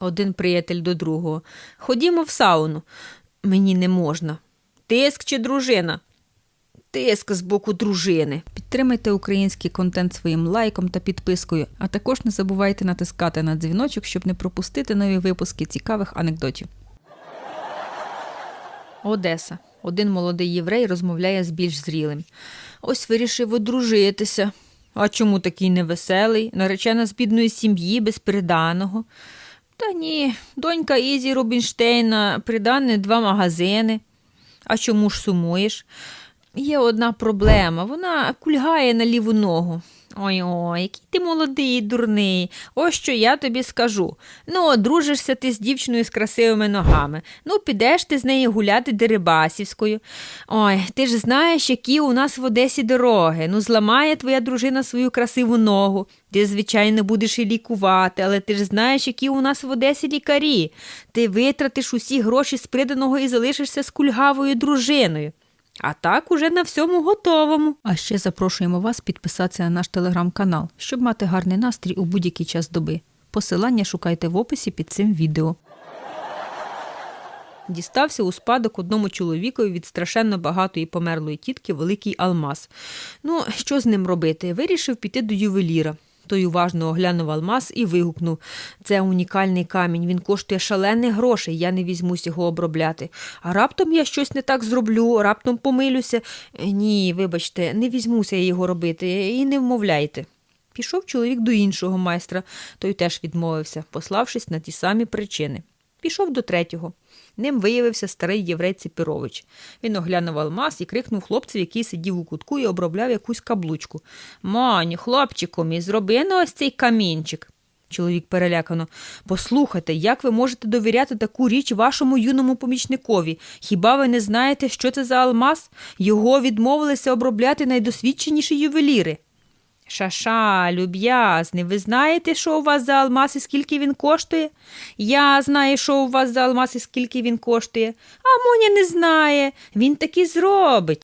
Один приятель до другого. Ходімо в сауну. Мені не можна. Тиск чи дружина? Тиск з боку дружини. Підтримайте український контент своїм лайком та підпискою, а також не забувайте натискати на дзвіночок, щоб не пропустити нові випуски цікавих анекдотів. Одеса. Один молодий єврей розмовляє з більш зрілим. Ось вирішив одружитися. А чому такий невеселий? Наречена з бідної сім'ї, без приданого. Та ні, донька Ізі Рубінштейна, придане два магазини. А чому ж сумуєш? Є одна проблема. Вона кульгає на ліву ногу. Ой ой, який ти молодий і дурний. Ось що я тобі скажу. Ну, одружишся ти з дівчиною з красивими ногами. Ну, підеш ти з нею гуляти Дерибасівською. Ой, ти ж знаєш, які у нас в Одесі дороги. Ну, зламає твоя дружина свою красиву ногу. Ти, звичайно, будеш і лікувати, але ти ж знаєш, які у нас в Одесі лікарі. Ти витратиш усі гроші з приданого і залишишся з кульгавою дружиною. А так уже на всьому готовому. А ще запрошуємо вас підписатися на наш телеграм-канал, щоб мати гарний настрій у будь-який час доби. Посилання шукайте в описі під цим відео. Дістався у спадок одному чоловікові від страшенно багатої померлої тітки великий алмаз. Ну, що з ним робити? Вирішив піти до ювеліра. Той уважно оглянув алмаз і вигукнув Це унікальний камінь, він коштує шалених грошей, я не візьмусь його обробляти. А раптом я щось не так зроблю, раптом помилюся. Ні, вибачте, не візьмуся його робити і не вмовляйте. Пішов чоловік до іншого майстра, той теж відмовився, пославшись на ті самі причини. Пішов до третього. Ним виявився старий єврей Ципірович. Він оглянув алмаз і крикнув хлопцю, який сидів у кутку і обробляв якусь каблучку. Маню, хлопчику мій, зроби на ось цей камінчик. Чоловік перелякано. Послухайте, як ви можете довіряти таку річ вашому юному помічникові? Хіба ви не знаєте, що це за алмаз? Його відмовилися обробляти найдосвідченіші ювеліри. Шаша, люб'язний, ви знаєте, що у вас за алмаз і скільки він коштує? Я знаю, що у вас за алмаз і скільки він коштує. А Моня не знає. Він таки зробить.